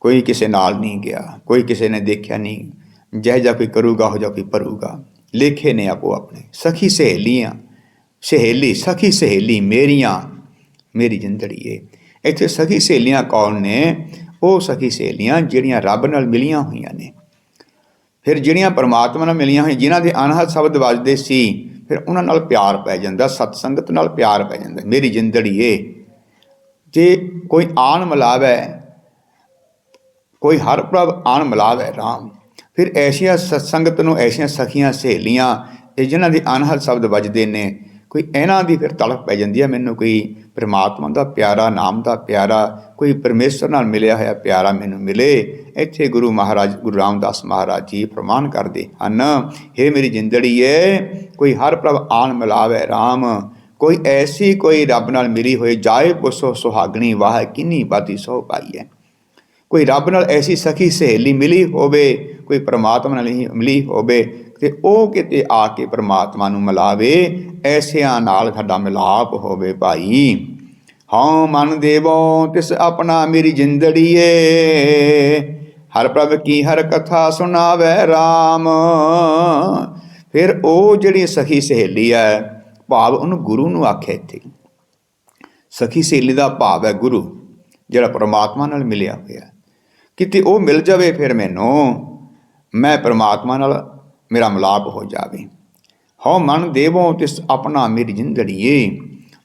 ਕੋਈ ਕਿਸੇ ਨਾਲ ਨਹੀਂ ਗਿਆ, ਕੋਈ ਕਿਸੇ ਨੇ ਦੇਖਿਆ ਨਹੀਂ। ਜਹ ਜਾ ਕੋਈ ਕਰੂਗਾ ਹੋ ਜਾ ਕੋਈ ਪਰੂਗਾ ਲੇਖੇ ਨੇ ਆਪੋ ਆਪਣੇ। ਸਖੀ ਸਹੇਲੀਆਂ, ਸਹੇਲੀ, ਸਖੀ ਸਹੇਲੀ ਮੇਰੀਆਂ, ਮੇਰੀ ਜਿੰਦੜੀ ਏ। ਇੱਥੇ ਸਖੀ ਸਹੇਲੀਆਂ ਕੌਣ ਨੇ? ਉਹ ਸਖੀ ਸਹੇਲੀਆਂ ਜਿਹੜੀਆਂ ਰੱਬ ਨਾਲ ਮਿਲੀਆਂ ਹੋਈਆਂ ਨੇ। ਫਿਰ ਜਿਹੜੀਆਂ ਪਰਮਾਤਮਾ ਨਾਲ ਮਿਲੀਆਂ ਹੋਈਆਂ, ਜਿਨ੍ਹਾਂ ਦੇ ਅਨਹਦ ਸ਼ਬਦ ਵੱਜਦੇ ਸੀ ਫਿਰ ਉਹਨਾਂ ਨਾਲ ਪਿਆਰ ਪੈ ਜਾਂਦਾ ਸਤ ਸੰਗਤ ਨਾਲ ਪਿਆਰ ਪੈ ਜਾਂਦਾ, ਮੇਰੀ ਜਿੰਦੜੀ ਏ। ਜੇ ਕੋਈ ਆਣ ਮਿਲਾਵੇ, ਕੋਈ ਹਰ ਪ੍ਰਭ ਆਣ ਮਿਲਾਵੇ RAM ਫਿਰ ਐਸੀਆਂ ਸਤਸੰਗਤ ਨੂੰ ਐਸੀਆਂ ਸਖੀਆਂ ਸਹੇਲੀਆਂ, ਇਹ ਜਿਨ੍ਹਾਂ ਦੇ ਅਨਹਦ ਸ਼ਬਦ ਵੱਜਦੇ ਨੇ ਕੋਈ ਇਹਨਾਂ ਦੀ ਫਿਰ ਤੜਫ ਪੈ ਜਾਂਦੀ ਹੈ, ਮੈਨੂੰ ਕੋਈ ਪ੍ਰਮਾਤਮਾ ਦਾ ਪਿਆਰਾ, ਨਾਮ ਦਾ ਪਿਆਰਾ, ਕੋਈ ਪਰਮੇਸ਼ਰ ਨਾਲ ਮਿਲਿਆ ਹੋਇਆ ਪਿਆਰਾ ਮੈਨੂੰ ਮਿਲੇ, ਇੱਥੇ ਗੁਰੂ ਮਹਾਰਾਜ, ਗੁਰੂ ਰਾਮਦਾਸ ਮਹਾਰਾਜ ਜੀ ਪ੍ਰਮਾਣ ਕਰਦੇ ਹਨ हे ਮੇਰੀ ਜਿੰਦੜੀ ਏ ਕੋਈ ਹਰ ਪ੍ਰਭ ਆਣ ਮਿਲਾਵੇ RAM ਕੋਈ ਐਸੀ ਕੋਈ ਰੱਬ ਨਾਲ ਮਿਲੀ ਹੋਈ ਜਾਏ ਪੁਸੋ ਸੁਹਾਗਣੀ ਵਾਹ ਕਿੰਨੀ ਬਾਤੀ ਸੋ ਪਾਈ ਹੈ। ਕੋਈ ਰੱਬ ਨਾਲ ਐਸੀ ਸਖੀ ਸਹੇਲੀ ਮਿਲੀ ਹੋਵੇ, ਕੋਈ ਪ੍ਰਮਾਤਮਾ ਨਾਲ ਹੀ ਮਿਲੀ ਹੋਵੇ, ਤੇ ਉਹ ਕਿਤੇ ਆ ਕੇ ਪ੍ਰਮਾਤਮਾ ਨੂੰ ਮਿਲਾਵੇ, ਐਸਿਆਂ ਨਾਲ ਸਾਡਾ ਮਿਲਾਪ ਹੋਵੇ ਭਾਈ। ਹਾਂ ਮਨ ਦੇਵੋ, ਤਿਸ ਆਪਣਾ ਮੇਰੀ ਜਿੰਦੜੀਏ। ਹਰ ਪ੍ਰਭ ਕੀ ਹਰ ਕਥਾ ਸੁਣਾਵੇ RAM ਫਿਰ ਉਹ ਜਿਹੜੀ ਸਖੀ ਸਹੇਲੀ ਹੈ, ਭਾਵ ਉਹਨੂੰ ਗੁਰੂ ਨੂੰ ਆਖਿਆ ਇੱਥੇ। ਸਖੀ ਸਹੇਲੀ ਦਾ ਭਾਵ ਹੈ ਗੁਰੂ, ਜਿਹੜਾ ਪ੍ਰਮਾਤਮਾ ਨਾਲ ਮਿਲਿਆ ਹੋਇਆ। ਕਿਤੇ ਉਹ ਮਿਲ ਜਾਵੇ ਫਿਰ ਮੈਨੂੰ, ਮੈਂ ਪ੍ਰਮਾਤਮਾ ਨਾਲ ਮੇਰਾ ਮਿਲਾਪ ਹੋ ਜਾਵੇ। ਹਉ ਮਨ ਦੇਵੋ ਤਿਸ ਆਪਣਾ ਮੇਰੀ ਜਿੰਦੜੀਏ।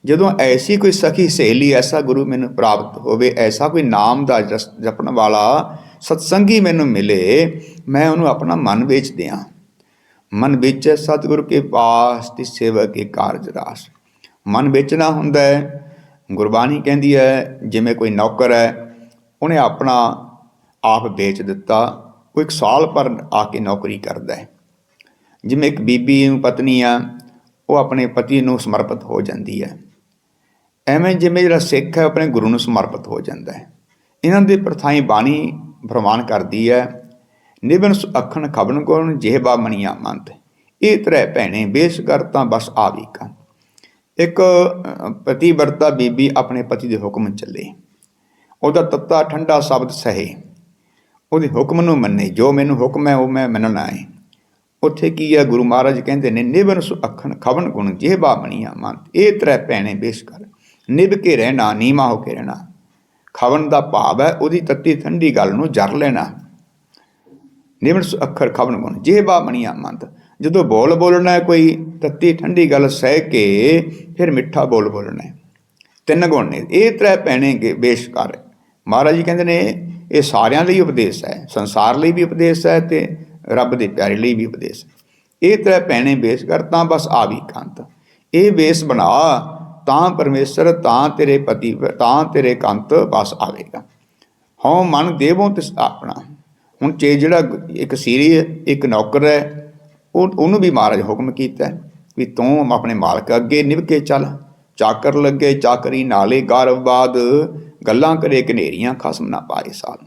ਜਦੋਂ ਐਸੀ ਕੋਈ ਸਖੀ ਸਹੇਲੀ, ਐਸਾ ਗੁਰੂ ਮੈਨੂੰ ਪ੍ਰਾਪਤ ਹੋਵੇ, ਐਸਾ ਕੋਈ ਨਾਮ ਦਾ ਜਸ- ਜਪਣ ਵਾਲਾ ਸਤਸੰਗੀ ਮੈਨੂੰ ਮਿਲੇ, ਮੈਂ ਉਹਨੂੰ ਆਪਣਾ ਮਨ ਵੇਚ ਦਿਆਂ। ਮਨ ਵਿੱਚ ਸਤਿਗੁਰੂ ਕੇ ਪਾਸ ਦੀ ਸੇਵਾ ਕੇ ਕਾਰਜ ਰਾਸ। ਮਨ ਵੇਚਣਾ ਹੁੰਦਾ ਹੈ, ਗੁਰਬਾਣੀ ਕਹਿੰਦੀ ਹੈ, ਜਿਵੇਂ ਕੋਈ ਨੌਕਰ ਹੈ, ਉਹਨੇ ਆਪਣਾ ਆਪ ਵੇਚ ਦਿੱਤਾ ਉਹ ਇੱਕ ਸਾਲ ਭਰ ਆ ਕੇ ਨੌਕਰੀ ਕਰਦਾ ਹੈ। ਜਿਵੇਂ ਇੱਕ ਬੀਬੀ ਨੂੰ ਪਤਨੀ ਆ ਉਹ ਆਪਣੇ ਪਤੀ ਨੂੰ ਸਮਰਪਿਤ ਹੋ ਜਾਂਦੀ ਹੈ। ਐਵੇਂ ਜਿਵੇਂ ਜਿਹੜਾ ਸਿੱਖ ਹੈ ਆਪਣੇ ਗੁਰੂ ਨੂੰ ਸਮਰਪਿਤ ਹੋ ਜਾਂਦਾ ਹੈ। ਇਹਨਾਂ ਦੇ ਪ੍ਰਥਾਈ ਬਾਣੀ ਪ੍ਰਮਾਣ ਕਰਦੀ ਹੈ ਨਿਬਨ ਅਖਣ ਖਬਨ ਕੋਨ ਜਿਹਬਾ ਮਣੀਆਂ ਮੰਤ ਇਹ ਤਰ੍ਹਾਂ ਭੈਣੇ ਬੇਸ ਕਰ ਤਾਂ ਬਸ ਆਵੀ ਕਾ ਇੱਕ ਅ, ਪਤੀ ਵਰਤਾ ਬੀਬੀ ਆਪਣੇ ਪਤੀ ਦੇ ਹੁਕਮ ਚੱਲੇ। ਉਹਦਾ ਤੱਤਾ ਠੰਡਾ ਸ਼ਬਦ ਸਹੇ। ਉਹਦੇ ਹੁਕਮ ਨੂੰ ਮੰਨੇ, ਜੋ ਮੈਨੂੰ ਹੁਕਮ ਹੈ ਉਹ ਮੈਂ ਮੰਨਣਾ ਹੈ ਉੱਥੇ ਕੀ ਹੈ ਗੁਰੂ ਮਹਾਰਾਜ ਕਹਿੰਦੇ ਨੇ ਨਿਵਨ ਸੁ ਅੱਖਣ, ਖਵਨ ਗੁਣ ਜਿਹਬਾ ਬਣੀਆਂ ਮਨ। ਇਹ ਤਰੇ ਪੈਣੇ ਬੇਸ਼ਕਰ ਨਿਭ ਕੇ ਰਹਿਣਾ ਨੀਮਾ ਹੋ ਕੇ ਰਹਿਣਾ। ਖਵਨ ਦਾ ਭਾਵ ਹੈ, ਉਹਦੀ ਤੱਤੀ ਠੰਡੀ ਗੱਲ ਨੂੰ ਜਰ ਲੈਣਾ। ਨਿਵਨ ਸੁ ਅੱਖਰ, ਖਵਨ ਗੁਣ ਜਿਹਬਾ ਬਣੀਆਂ ਮੰਤ ਜਦੋਂ ਬੋਲ ਬੋਲਣਾ ਹੈ ਕੋਈ, ਤੱਤੀ ਠੰਡੀ ਗੱਲ ਸਹਿ ਕੇ, ਫਿਰ ਮਿੱਠਾ ਬੋਲ ਬੋਲਣਾ ਹੈ। ਤਿੰਨ ਗੁਣ ਨੇ। ਇਹ ਤਰੇ ਪੈਣੇ ਗੇ, ਬੇਸ਼ ਮਹਾਰਾਜ ਜੀ ਕਹਿੰਦੇ ਨੇ ਇਹ ਸਾਰਿਆਂ ਲਈ ਉਪਦੇਸ਼ ਹੈ, ਸੰਸਾਰ ਲਈ ਵੀ ਉਪਦੇਸ਼ ਹੈ ਤੇ ਰੱਬ ਦੇ ਪਿਆਰੇ ਲਈ ਵੀ ਉਪਦੇਸ਼ ਹੈ। ਇਹ ਤਰੇ ਪੈਣੇ ਬੇਸ਼ ਕਰ, ਤਾਂ ਬਸ ਆਵੀ ਕੰਤ। ਇਹ ਬੇਸ ਬਣਾ, ਤਾਂ ਪਰਮੇਸ਼ਰ, ਤਾਂ ਤੇਰੇ ਪਤੀ, ਤਾਂ ਤੇਰੇ ਕੰਤ ਬਸ ਆਵੇਗਾ। ਹਉ ਮਨ ਦੇਵੋ ਤਿਸ ਆਪਣਾ। ਹੁਣ ਚੇ ਜਿਹੜਾ ਇੱਕ ਸੀਰੀ, ਇੱਕ ਨੌਕਰ ਹੈ, ਉਹ, ਉਹਨੂੰ ਵੀ ਮਹਾਰਾਜ ਹੁਕਮ ਕੀਤਾ ਵੀ ਤੂੰ ਆਪਣੇ ਮਾਲਕ ਅੱਗੇ ਨਿਭ ਕੇ ਚੱਲ। ਚਾਕਰ ਲੱਗੇ ਚਾਕਰੀ, ਨਾਲੇ ਗਰਬਾਦ ਗੱਲਾਂ ਕਰੇ ਕਨੇਰੀਆਂ ਖਸਮ ਨਾ ਪਾਏ ਸਾਲ।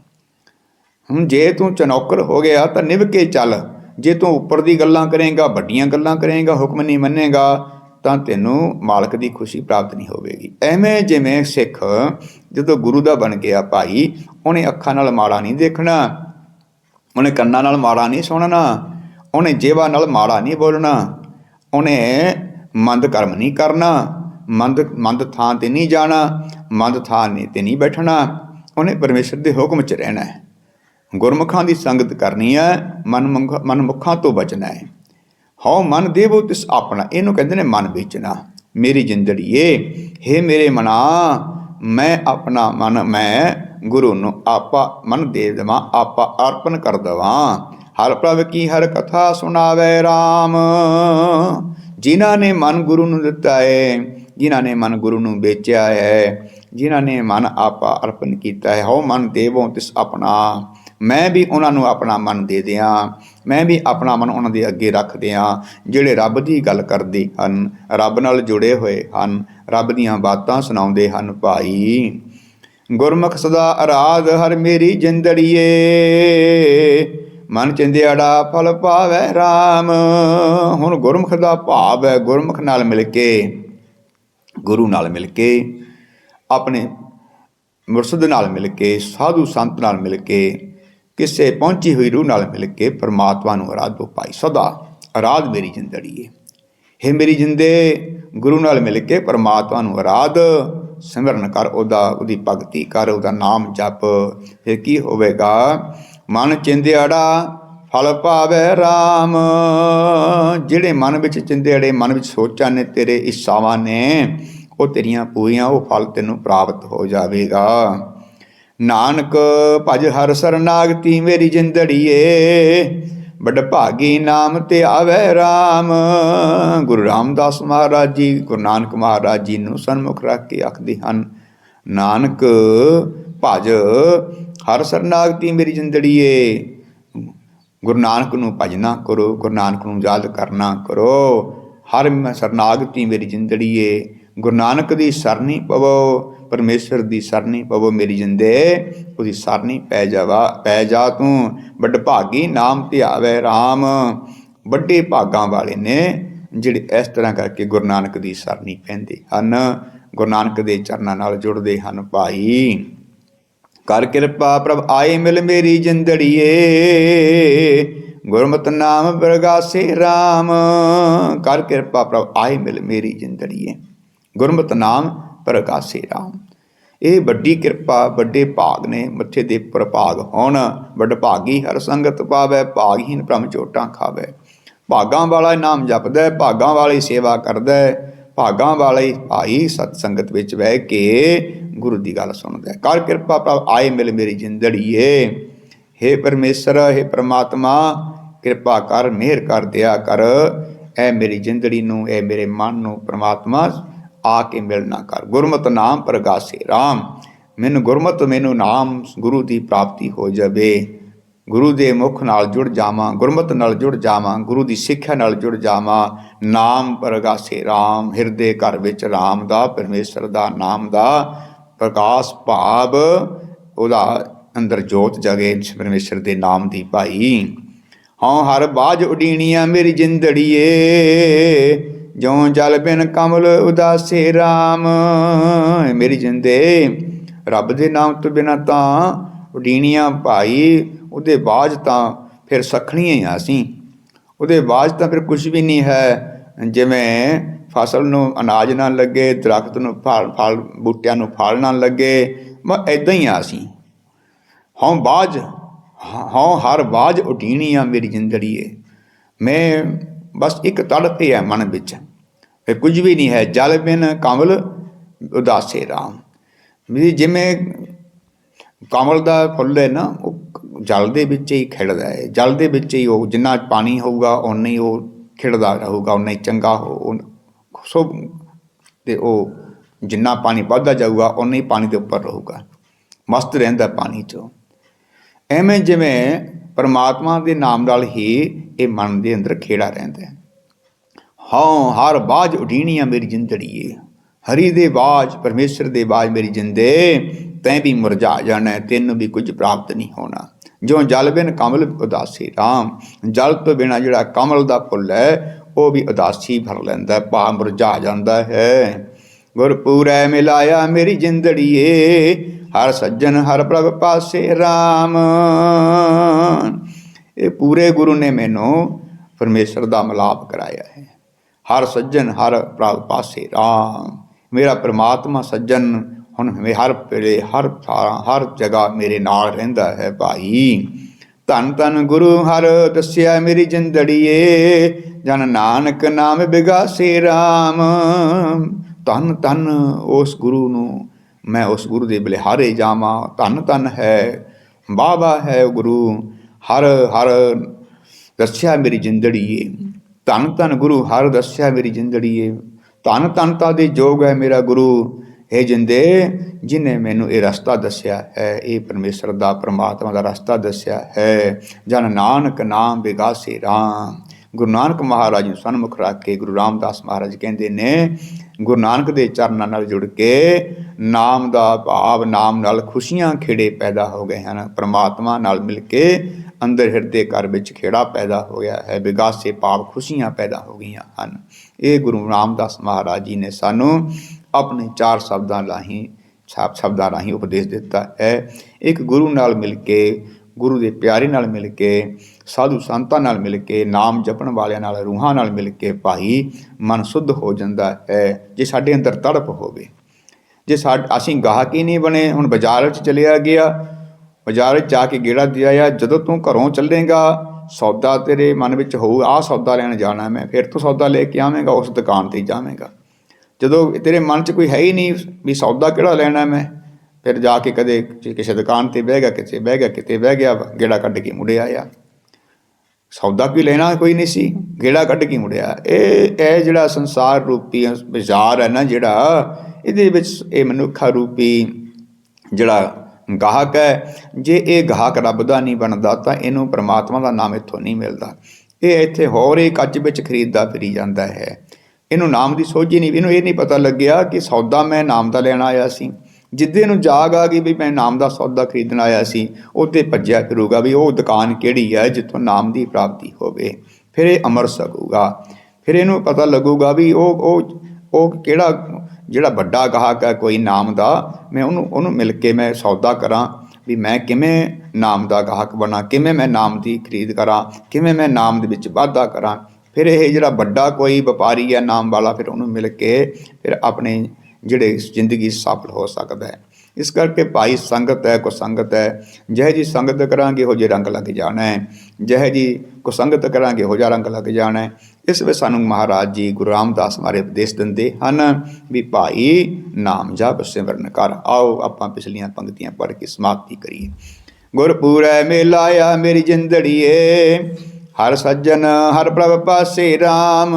ਹੁਣ ਜੇ ਤੂੰ ਚਨੌਕਰ ਹੋ ਗਿਆ ਤਾਂ ਨਿਭ ਕੇ ਚੱਲ। ਜੇ ਤੂੰ ਉੱਪਰ ਦੀ ਗੱਲਾਂ ਕਰੇਗਾ, ਵੱਡੀਆਂ ਗੱਲਾਂ ਕਰੇਗਾ, ਹੁਕਮ ਨਹੀਂ ਮੰਨੇਗਾ, ਤਾਂ ਤੈਨੂੰ ਮਾਲਕ ਦੀ ਖੁਸ਼ੀ ਪ੍ਰਾਪਤ ਨਹੀਂ ਹੋਵੇਗੀ। ਐਵੇਂ ਜਿਵੇਂ ਸਿੱਖ ਜਦੋਂ ਗੁਰੂ ਦਾ ਬਣ ਗਿਆ ਭਾਈ, ਉਹਨੇ ਅੱਖਾਂ ਨਾਲ ਮਾੜਾ ਨਹੀਂ ਦੇਖਣਾ, ਉਹਨੇ ਕੰਨਾਂ ਨਾਲ ਮਾੜਾ ਨਹੀਂ ਸੁਣਨਾ, ਉਹਨੇ ਜੇਵਾ ਨਾਲ ਮਾੜਾ ਨਹੀਂ ਬੋਲਣਾ, ਉਹਨੇ ਮੰਦ ਕਰਮ ਨਹੀਂ ਕਰਨਾ ਮੰਦ ਮੰਦ ਥਾਂ ਤੇ ਨਹੀਂ ਜਾਣਾ, ਮੰਦ ਥਾਂ ਨੇ ਤੇ ਨਹੀਂ ਬੈਠਣਾ, ਉਹਨੇ ਪਰਮੇਸ਼ਰ ਦੇ ਹੁਕਮ 'ਚ ਰਹਿਣਾ ਹੈ। ਗੁਰਮੁਖਾਂ ਦੀ ਸੰਗਤ ਕਰਨੀ ਹੈ, ਮਨ ਮੁਖ- ਮਨ ਮੁਖਾਂ ਤੋਂ ਬਚਣਾ ਹੈ। ਹਉ ਮਨ ਦੇਵੋ ਤਿਸ ਆਪਣਾ, ਇਹਨੂੰ ਕਹਿੰਦੇ ਨੇ ਮਨ ਵੇਚਣਾ। ਮੇਰੀ ਜਿੰਦੜੀਏ हे ਮੇਰੇ ਮਨਾ, ਮੈਂ ਆਪਣਾ ਮਨ, ਮੈਂ ਗੁਰੂ ਨੂੰ ਆਪਾ ਮਨ ਦੇ ਦੇਵਾਂ, ਆਪਾ ਅਰਪਣ ਕਰ ਦੇਵਾਂ। ਹਰ ਪ੍ਰਭ ਕੀ ਹਰ ਕਥਾ ਸੁਣਾਵੇ RAM ਜਿਨ੍ਹਾਂ ਨੇ ਮਨ ਗੁਰੂ ਨੂੰ ਦਿੱਤਾ ਹੈ ਜਿਨ੍ਹਾਂ ਨੇ ਮਨ ਗੁਰੂ ਨੂੰ ਵੇਚਿਆ ਹੈ, ਜਿਨ੍ਹਾਂ ਨੇ ਮਨ ਆਪਾ ਅਰਪਣ ਕੀਤਾ ਹੈ, ਹਉ ਮਨ ਦੇਵੋ ਤਿਸ ਆਪਣਾ। ਮੈਂ ਵੀ ਉਹਨਾਂ ਨੂੰ ਆਪਣਾ ਮਨ ਦੇ ਦਿਆਂ, ਮੈਂ ਵੀ ਆਪਣਾ ਮਨ ਉਹਨਾਂ ਦੇ ਅੱਗੇ ਰੱਖ ਦਿਆਂ, ਜਿਹੜੇ ਰੱਬ ਦੀ ਗੱਲ ਕਰਦੇ ਹਨ, ਰੱਬ ਨਾਲ ਜੁੜੇ ਹੋਏ ਹਨ, ਰੱਬ ਦੀਆਂ ਬਾਤਾਂ ਸੁਣਾਉਂਦੇ ਹਨ ਭਾਈ। ਗੁਰਮੁਖ ਸਦਾ ਅਰਾਧ ਹਰ ਮੇਰੀ ਜਿੰਦੜੀਏ, ਮਨ ਚਿੰਦਿਆੜਾ ਫਲ ਪਾਵੇ RAM ਹੁਣ ਗੁਰਮੁਖ ਦਾ ਭਾਵ ਹੈ ਗੁਰਮੁਖ ਨਾਲ ਮਿਲ ਕੇ ਗੁਰੂ ਨਾਲ ਮਿਲ ਕੇ, ਆਪਣੇ ਮੁਰਸ਼ਦ ਨਾਲ ਮਿਲ ਕੇ, ਸਾਧੂ ਸੰਤ ਨਾਲ ਮਿਲ ਕੇ, ਕਿਸੇ ਪਹੁੰਚੀ ਹੋਈ ਰੂਹ ਨਾਲ ਮਿਲ ਕੇ ਪਰਮਾਤਮਾ ਨੂੰ ਅਰਾਧੋ ਪਾਈ ਸਦਾ ਆਰਾਧ ਮੇਰੀ ਜਿੰਦੜੀਏ ਹੈ ਮੇਰੀ ਜਿੰਦੇ, ਗੁਰੂ ਨਾਲ ਮਿਲ ਕੇ ਪਰਮਾਤਮਾ ਨੂੰ ਆਰਾਧ, ਸਿਮਰਨ ਕਰ ਉਹਦਾ, ਉਹਦੀ ਭਗਤੀ ਕਰ, ਉਹਦਾ ਨਾਮ ਜਪ। ਫਿਰ ਕੀ ਹੋਵੇਗਾ? ਮਨ ਚਿੰਦਿਆੜਾ ਫਲ ਪਾਵੇ RAM ਜਿਹੜੇ ਮਨ ਵਿੱਚ ਚਿੰਦਿਆੜੇ ਮਨ ਵਿੱਚ ਸੋਚਾਂ ਨੇ ਤੇਰੇ ਇੱਛਾਵਾਂ ਨੇ, ਉਹ ਤੇਰੀਆਂ ਪੂਰੀਆਂ, ਉਹ ਫਲ ਤੈਨੂੰ ਪ੍ਰਾਪਤ ਹੋ ਜਾਵੇਗਾ। ਨਾਨਕ, ਭਜ ਹਰ ਸਰਨਾਗਤੀ ਮੇਰੀ ਜਿੰਦੜੀਏ ਬੜ ਭਾਗੀ ਨਾਮ ਤੇ ਆਵੇ RAM ਗੁਰੂ ਰਾਮਦਾਸ ਮਹਾਰਾਜ ਜੀ, ਗੁਰੂ ਨਾਨਕ ਮਹਾਰਾਜ ਜੀ ਨੂੰ ਸਨਮੁਖ ਰੱਖ ਕੇ ਆਖਦੇ ਹਨ, ਨਾਨਕ, ਭਜ ਹਰ ਸਰਨਾਗਤੀ ਮੇਰੀ ਜਿੰਦੜੀਏ ਗੁਰੂ ਨਾਨਕ ਨੂੰ ਭਜਨਾ ਕਰੋ, ਗੁਰੂ ਨਾਨਕ ਨੂੰ ਯਾਦ ਕਰਨਾ ਕਰੋ। ਹਰ ਮ- ਸਰਨਾਗਤੀ ਮੇਰੀ ਜਿੰਦੜੀਏ, ਗੁਰੂ ਨਾਨਕ ਦੀ ਸਰਨੀ ਪਵੋ, ਪਰਮੇਸ਼ਰ ਦੀ ਸਰਨੀ ਪਵੋ ਮੇਰੀ ਜਿੰਦੇ। ਉਹਦੀ ਸਰਨੀ ਪੈ ਜਾਵਾ, ਪੈ ਜਾ ਤੂੰ, ਵੱਡ ਭਾਗੀ ਨਾਮ ਧਿਆਵੇ RAM ਵੱਡੇ ਭਾਗਾਂ ਵਾਲੇ ਨੇ, ਜਿਹੜੇ ਇਸ ਤਰ੍ਹਾਂ ਕਰਕੇ ਗੁਰੂ ਨਾਨਕ ਦੀ ਸਰਨੀ ਪੈਂਦੇ ਹਨ। ਗੁਰੂ ਨਾਨਕ ਦੇ ਚਰਨਾਂ ਨਾਲ ਜੁੜਦੇ ਹਨ ਭਾਈ। ਕਰ ਕਿਰਪਾ ਪ੍ਰਭ ਆਏ ਮਿਲ ਮੇਰੀ ਜਿੰਦੜੀਏ। ਗੁਰਮਤਿ ਨਾਮ ਪ੍ਰਗਾਸੇ RAM ਕਰ ਕਿਰਪਾ ਪ੍ਰਭ ਆਏ ਮਿਲ ਮੇਰੀ ਜਿੰਦੜੀਏ। ਗੁਰਮਤਿ ਨਾਮ ਪ੍ਰਗਾਸੇ RAM ਇਹ ਵੱਡੀ ਕਿਰਪਾ, ਵੱਡੇ ਭਾਗ ਨੇ, ਮੱਥੇ ਦੇ ਪ੍ਰਭਾਗ ਹੋਣ। ਵੱਡ ਭਾਗੀ ਹਰ ਸੰਗਤ ਪਾਵੇ ਭਾਗਹੀਨ ਭ੍ਰਮ ਚੋਟਾਂ ਖਾਵੇ। ਭਾਗਾਂ ਵਾਲਾ ਨਾਮ ਜਪਦਾ, ਭਾਗਾਂ ਵਾਲੀ ਸੇਵਾ ਕਰਦਾ। ਭਾਗਾਂ ਵਾਲੇ ਭਾਈ ਸਤ ਸੰਗਤ ਵਿੱਚ ਬਹਿ ਕੇ ਗੁਰੂ ਦੀ ਗੱਲ ਸੁਣਦਾ ਕਰ ਕਿਰਪਾ ਪ੍ਰਭ, ਆਏ ਮਿਲ ਮੇਰੀ ਜਿੰਦੜੀਏ। हे ਪਰਮੇਸ਼ਰ हे ਪ੍ਰਮਾਤਮਾ, ਕਿਰਪਾ ਕਰ, ਮਿਹਰ ਕਰ ਦਿਆ ਕਰ। ਐ ਮੇਰੀ ਜਿੰਦੜੀ ਨੂੰ, ਐ ਮੇਰੇ ਮਨ ਨੂੰ ਪ੍ਰਮਾਤਮਾ, ਆ ਕੇ ਮਿਲਣਾ ਕਰ। ਗੁਰਮਤ ਨਾਮ ਪ੍ਰਗਾਸੇ RAM ਮੈਨੂੰ ਗੁਰਮਤ, ਮੈਨੂੰ ਨਾਮ ਗੁਰੂ ਦੀ ਪ੍ਰਾਪਤੀ ਹੋ ਜਾਵੇ। ਗੁਰੂ ਦੇ ਮੁਖ ਨਾਲ ਜੁੜ ਜਾਵਾਂ, ਗੁਰਮਤ ਨਾਲ ਜੁੜ ਜਾਵਾਂ, ਗੁਰੂ ਦੀ ਸਿੱਖਿਆ ਨਾਲ ਜੁੜ ਜਾਵਾਂ। ਨਾਮ ਪ੍ਰਗਾਸੇ RAM ਹਿਰਦੇ ਘਰ ਵਿੱਚ RAM ਦਾ, ਪਰਮੇਸ਼ਰ ਦਾ ਨਾਮ ਦਾ ਪ੍ਰਕਾਸ਼ ਭਾਵ ਉਹਦਾ ਅੰਦਰ ਜੋਤ ਜਗੇ ਪਰਮੇਸ਼ਰ ਦੇ ਨਾਮ ਦੀ ਭਾਈ। ਹਉ ਹਰ ਬਾਜ ਉਡੀਣੀਆਂ ਮੇਰੀ ਜਿੰਦੜੀਏ, ਜਿਉ ਜਲ ਬਿਨ ਕਮਲ ਉਦਾਸੇ RAM ਮੇਰੀ ਜਿੰਦੇ, ਰੱਬ ਦੇ ਨਾਮ ਤੋਂ ਬਿਨਾ ਤਾਂ ਉਡੀਣੀਆਂ ਭਾਈ, ਉਹਦੇ ਬਾਜ਼ ਤਾਂ ਫਿਰ ਸਖਣੀਆਂ ਹੀ ਆ ਅਸੀਂ। ਉਹਦੇ ਬਾਜ਼ ਤਾਂ ਫਿਰ ਕੁਝ ਵੀ ਨਹੀਂ ਹੈ, ਜਿਵੇਂ ਫਸਲ ਨੂੰ ਅਨਾਜ ਨਾ ਲੱਗੇ, ਦਰਖਤ ਨੂੰ ਫਲ ਫਲ, ਬੂਟਿਆਂ ਨੂੰ ਫਲ ਨਾ ਲੱਗੇ ਮੈਂ ਇਦਾਂ ਹੀ ਆ ਅਸੀਂ। ਹਉ ਬਾਜ਼, ਹਉ ਹਰ ਬਾਜ਼ ਉਟੀਣੀ ਆ ਮੇਰੀ ਜਿੰਦੜੀਏ। ਮੈਂ ਬਸ ਇੱਕ ਤੜਪ ਹੀ ਹੈ ਮਨ ਵਿੱਚ। ਫਿਰ ਕੁਝ ਵੀ ਨਹੀਂ ਹੈ, ਜਲ ਬਿਨ ਕਮਲ ਉਦਾਸੇ ਰਾਮ। ਵੀ ਜਿਵੇਂ ਕਮਲ ਦਾ ਫੁੱਲ ਹੈ ਨਾ, ਉਹ ਜਲ ਦੇ ਵਿੱਚ ਹੀ ਖਿੜਦਾ ਹੈ। ਜਲ ਦੇ ਵਿੱਚ ਹੀ ਉਹ ਜਿੰਨਾ ਪਾਣੀ ਹੋਊਗਾ ਉਨਾ ਹੀ ਉਹ ਖਿੜਦਾ ਰਹੂਗਾ ਉਨਾ ਹੀ ਚੰਗਾ ਹੋ ਸੋ ਤੇ ਉਹ ਜਿੰਨਾ ਪਾਣੀ ਵੱਧਦਾ ਜਾਊਗਾ, ਓਨਾ ਹੀ ਪਾਣੀ ਦੇ ਉੱਪਰ ਰਹੂਗਾ। ਮਸਤ ਰਹਿੰਦਾ ਪਾਣੀ 'ਚੋਂ। ਐਵੇਂ ਜਿਵੇਂ ਪਰਮਾਤਮਾ ਦੇ ਨਾਮ ਨਾਲ ਹੀ ਇਹ ਮਨ ਦੇ ਅੰਦਰ ਖੇੜਾ ਰਹਿੰਦਾ ਹੈ। ਹਾਂ ਹਰ ਬਾਜ ਉਡੀਣੀਆਂ ਮੇਰੀ ਜਿੰਦੜੀਏ। ਹਰੀ ਦੇ ਬਾਜ, ਪਰਮੇਸ਼ਰ ਦੇ ਬਾਜ ਮੇਰੀ ਜਿੰਦੇ। ਤੈਂ ਵੀ ਮੁਰਝਾ ਜਾਣਾ ਤੈਨੂੰ ਵੀ ਕੁਝ ਪ੍ਰਾਪਤ ਨਹੀਂ ਹੋਣਾ। ਜੋ ਜਲ ਬਿਨ ਕਮਲ ਉਦਾਸੀ ਰਾਮ, ਜਲ ਤੋਂ ਬਿਨਾ ਜਿਹੜਾ ਕਮਲ ਦਾ ਫੁੱਲ ਹੈ ਉਹ ਵੀ ਉਦਾਸੀ ਭਰ ਲੈਂਦਾ ਹੈ, ਭਾ ਮੁਰਝਾ ਜਾਂਦਾ ਹੈ। ਗੁਰਪੂਰੈ ਮਿਲਾਇਆ ਮੇਰੀ ਜਿੰਦੜੀਏ ਹਰ ਸੱਜਣ ਹਰ ਪ੍ਰਭ ਪਾਸੇ RAM ਇਹ ਪੂਰੇ ਗੁਰੂ ਨੇ ਮੈਨੂੰ ਪਰਮੇਸ਼ਰ ਦਾ ਮਿਲਾਪ ਕਰਾਇਆ ਹੈ। ਹਰ ਸੱਜਣ ਹਰ ਪ੍ਰਭ ਪਾਸੇ RAM ਮੇਰਾ ਪ੍ਰਮਾਤਮਾ ਸੱਜਣ ਹੁਣ ਹਰ ਵੇਲੇ ਹਰ ਥਾਂ ਹਰ ਜਗ੍ਹਾ ਮੇਰੇ ਨਾਲ ਰਹਿੰਦਾ ਹੈ ਭਾਈ। ਧੰਨ ਧੰਨ ਗੁਰੂ ਹਰ ਦੱਸਿਆ ਮੇਰੀ ਜਿੰਦੜੀਏ, ਜਨ ਨਾਨਕ ਨਾਮ ਬਿਗਾਸੇ RAM ਧੰਨ ਧੰਨ ਉਸ ਗੁਰੂ ਨੂੰ, ਮੈਂ ਉਸ ਗੁਰੂ ਦੇ ਬਲਿਹਾਰੇ ਜਾਵਾਂ। ਧੰਨ ਧੰਨ ਹੈ ਬਾਬਾ ਹੈ ਗੁਰੂ, ਹਰ ਹਰ ਦੱਸਿਆ ਮੇਰੀ ਜਿੰਦੜੀਏ। ਧੰਨ ਧੰਨ ਗੁਰੂ ਹਰ ਦੱਸਿਆ ਮੇਰੀ ਜਿੰਦੜੀਏ। ਧੰਨ ਧੰਨਤਾ ਦੇ ਜੋਗ ਹੈ ਮੇਰਾ ਗੁਰੂ ਇਹ ਜਿੰਦੇ ਜਿਨੇ ਮੈਨੂੰ ਇਹ ਰਸਤਾ ਦੱਸਿਆ ਹੈ, ਇਹ ਪਰਮੇਸ਼ਰ ਦਾ, ਪ੍ਰਮਾਤਮਾ ਦਾ ਰਸਤਾ ਦੱਸਿਆ ਹੈ। ਜਨ ਨਾਨਕ ਨਾਮ ਬਿਗਾਸੇ ਰਾਮ। ਗੁਰੂ ਨਾਨਕ ਮਹਾਰਾਜ ਨੂੰ ਸਨਮੁਖ ਰੱਖ ਕੇ ਗੁਰੂ ਰਾਮਦਾਸ ਮਹਾਰਾਜ ਕਹਿੰਦੇ ਨੇ, ਗੁਰੂ ਨਾਨਕ ਦੇ ਚਰਨਾਂ ਨਾਲ ਜੁੜ ਕੇ ਨਾਮ ਦਾ ਭਾਵ, ਨਾਮ ਨਾਲ ਖੁਸ਼ੀਆਂ, ਖੇੜੇ ਪੈਦਾ ਹੋ ਗਏ ਹਨ। ਪ੍ਰਮਾਤਮਾ ਨਾਲ ਮਿਲ ਕੇ ਅੰਦਰ ਹਿਰਦੇ ਘਰ ਵਿੱਚ ਖੇੜਾ ਪੈਦਾ ਹੋ ਗਿਆ ਹੈ। ਵਿਗਾਸੇ ਭਾਵ ਖੁਸ਼ੀਆਂ ਪੈਦਾ ਹੋ ਗਈਆਂ ਹਨ। ਇਹ ਗੁਰੂ ਰਾਮਦਾਸ ਮਹਾਰਾਜ ਜੀ ਨੇ ਸਾਨੂੰ ਆਪਣੇ ਚਾਰ ਸ਼ਬਦਾਂ ਰਾਹੀਂ ਛਾਪ ਸ਼ਬਦਾਂ ਰਾਹੀਂ ਉਪਦੇਸ਼ ਦਿੱਤਾ ਹੈ। ਇੱਕ ਗੁਰੂ ਨਾਲ ਮਿਲ ਕੇ, ਗੁਰੂ ਦੇ ਪਿਆਰੇ ਨਾਲ ਮਿਲ ਕੇ, ਸਾਧੂ ਸੰਤਾਂ ਨਾਲ ਮਿਲ ਕੇ, ਨਾਮ ਜਪਣ ਵਾਲਿਆਂ ਨਾਲ, ਰੂਹਾਂ ਨਾਲ ਮਿਲ ਕੇ ਭਾਈ ਮਨ ਸੁੱਧ ਹੋ ਜਾਂਦਾ ਹੈ, ਜੇ ਸਾਡੇ ਅੰਦਰ ਤੜਪ ਹੋਵੇ। ਜੇ ਸਾ, ਅਸੀਂ ਗਾਹਕ ਹੀ ਨਹੀਂ ਬਣੇ, ਹੁਣ ਬਾਜ਼ਾਰ ਵਿੱਚ ਚਲਿਆ ਗਿਆ, ਬਾਜ਼ਾਰ ਵਿੱਚ ਜਾ ਕੇ ਗੇੜਾ ਦਿਆ ਆ ਜਦੋਂ ਤੂੰ ਘਰੋਂ ਚੱਲੇਗਾ, ਸੌਦਾ ਤੇਰੇ ਮਨ ਵਿੱਚ ਹੋਊ, ਆਹ ਸੌਦਾ ਲੈਣ ਜਾਣਾ ਮੈਂ, ਫਿਰ ਤੂੰ ਸੌਦਾ ਲੈ ਕੇ ਆਵੇਂਗਾ, ਉਸ ਦੁਕਾਨ ਤੇ ਹੀ ਜਾਵੇਂਗਾ। ਜਦੋਂ ਤੇਰੇ ਮਨ 'ਚ ਕੋਈ ਹੈ ਹੀ ਨਹੀਂ ਵੀ ਸੌਦਾ ਕਿਹੜਾ ਲੈਣਾ ਮੈਂ, ਫਿਰ ਜਾ ਕੇ ਕਦੇ ਕਿਸੇ ਦੁਕਾਨ ਤੇ ਬਹਿ ਗਿਆ, ਕਿਤੇ ਬਹਿ ਗਿਆ, ਕਿਤੇ ਬਹਿ ਗਿਆ, ਗੇੜਾ ਕੱਢ ਕੇ ਮੁੜਿਆ ਆਇਆ ਸੌਦਾ ਕੀ ਲੈਣਾ ਕੋਈ ਨਹੀਂ ਸੀ, ਗੇੜਾ ਕੱਢ ਕੇ ਮੁੜਿਆ। ਇਹ ਇਹ ਜਿਹੜਾ ਸੰਸਾਰ ਰੂਪੀ ਬਾਜ਼ਾਰ ਹੈ ਨਾ ਜਿਹੜਾ, ਇਹਦੇ ਵਿੱਚ ਇਹ ਮਨੁੱਖਾ ਰੂਪੀ ਜਿਹੜਾ ਗਾਹਕ ਹੈ, ਜੇ ਇਹ ਗਾਹਕ ਰੱਬ ਦਾ ਨਹੀਂ ਬਣਦਾ ਤਾਂ ਇਹਨੂੰ ਪ੍ਰਮਾਤਮਾ ਦਾ ਨਾਮ ਇੱਥੋਂ ਨਹੀਂ ਮਿਲਦਾ। ਇਹ ਇੱਥੇ ਹੋਰ ਹੀ ਕੱਚ ਵਿੱਚ ਖਰੀਦਦਾ ਫਿਰੀ ਜਾਂਦਾ ਹੈ। ਇਹਨੂੰ ਨਾਮ ਦੀ ਸੋਝ ਹੀ ਨਹੀਂ, ਇਹਨੂੰ ਇਹ ਨਹੀਂ ਪਤਾ ਲੱਗਿਆ ਕਿ ਸੌਦਾ ਮੈਂ ਨਾਮ ਦਾ ਲੈਣ ਆਇਆ ਸੀ। ਜਿੱਦੇ ਨੂੰ ਜਾਗ ਆ ਗਈ ਵੀ ਮੈਂ ਨਾਮ ਦਾ ਸੌਦਾ ਖਰੀਦਣ ਆਇਆ ਸੀ ਉੱਤੇ ਭੱਜਿਆ ਫਿਰੂਗਾ ਵੀ ਉਹ ਦੁਕਾਨ ਕਿਹੜੀ ਹੈ ਜਿੱਥੋਂ ਨਾਮ ਦੀ ਪ੍ਰਾਪਤੀ ਹੋਵੇ। ਫਿਰ ਇਹ ਅਮਰ ਸਕੂਗਾ। ਫਿਰ ਇਹਨੂੰ ਪਤਾ ਲੱਗੂਗਾ ਵੀ ਉਹ ਉਹ ਉਹ ਕਿਹੜਾ, ਜਿਹੜਾ ਵੱਡਾ ਗਾਹਕ ਹੈ ਕੋਈ ਨਾਮ ਦਾ, ਮੈਂ ਉਹਨੂੰ ਉਹਨੂੰ ਮਿਲ ਕੇ ਮੈਂ ਸੌਦਾ ਕਰਾਂ ਵੀ ਮੈਂ ਕਿਵੇਂ ਨਾਮ ਦਾ ਗਾਹਕ ਬਣਾ, ਕਿਵੇਂ ਮੈਂ ਨਾਮ ਦੀ ਖਰੀਦ ਕਰਾਂ, ਕਿਵੇਂ ਮੈਂ ਨਾਮ ਦੇ ਵਿੱਚ ਵਾਧਾ ਕਰਾਂ। ਫਿਰ ਇਹ ਜਿਹੜਾ ਵੱਡਾ ਕੋਈ ਵਪਾਰੀ ਹੈ ਨਾਮ ਵਾਲਾ, ਫਿਰ ਉਹਨੂੰ ਮਿਲ ਕੇ ਫਿਰ ਆਪਣੇ ਜਿਹੜੇ ਜ਼ਿੰਦਗੀ ਸਫਲ ਹੋ ਸਕਦਾ ਹੈ। ਇਸ ਕਰਕੇ ਭਾਈ ਸੰਗਤ ਹੈ, ਕੋ ਸੰਗਤ ਹੈ, ਜਿਹੇ ਜੀ ਸੰਗਤ ਕਰਾਂਗੇ ਹੋ ਜੇ ਰੰਗ ਲੱਗ ਜਾਣਾ ਹੈ। ਜਿਹੇ ਜੀ ਕੋ ਸੰਗਤ ਕਰਾਂਗੇ ਹੋ ਜਾ ਰੰਗ ਲੱਗ ਜਾਣਾ ਹੈ। ਇਸ ਵਿੱਚ ਸਾਨੂੰ ਮਹਾਰਾਜ ਜੀ ਗੁਰੂ ਰਾਮਦਾਸ ਮਾਰੇ ਉਪਦੇਸ਼ ਦਿੰਦੇ ਹਨ ਵੀ ਭਾਈ ਨਾਮ ਜਪ, ਸਿਮਰਨ ਕਰ, ਆਓ ਆਪਾਂ ਪਿਛਲੀਆਂ ਪੰਕਤੀਆਂ ਪੜ੍ਹ ਕੇ ਸਮਾਪਤੀ ਕਰੀਏ। ਗੁਰਪੂਰੈ ਮੇਲਾਇਆ ਮੇਰੀ ਜਿੰਦੜੀਏ ਹਰ ਸੱਜਣ, ਹਰ ਪ੍ਰਭ ਪਾਸੇ RAM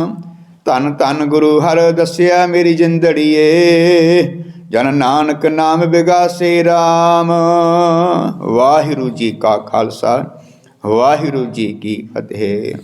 ਧਨ ਧੰਨ ਗੁਰੂ ਹਰ ਦੱਸਿਆ ਮੇਰੀ ਜਿੰਦੜੀਏ। ਜਨ ਨਾਨਕ ਨਾਮ ਬਿਗਾਸੇ RAM ਵਾਹਿਗੁਰੂ ਜੀ ਕਾ ਖਾਲਸਾ, ਵਾਹਿਗੁਰੂ ਜੀ ਕੀ ਫਤਿਹ।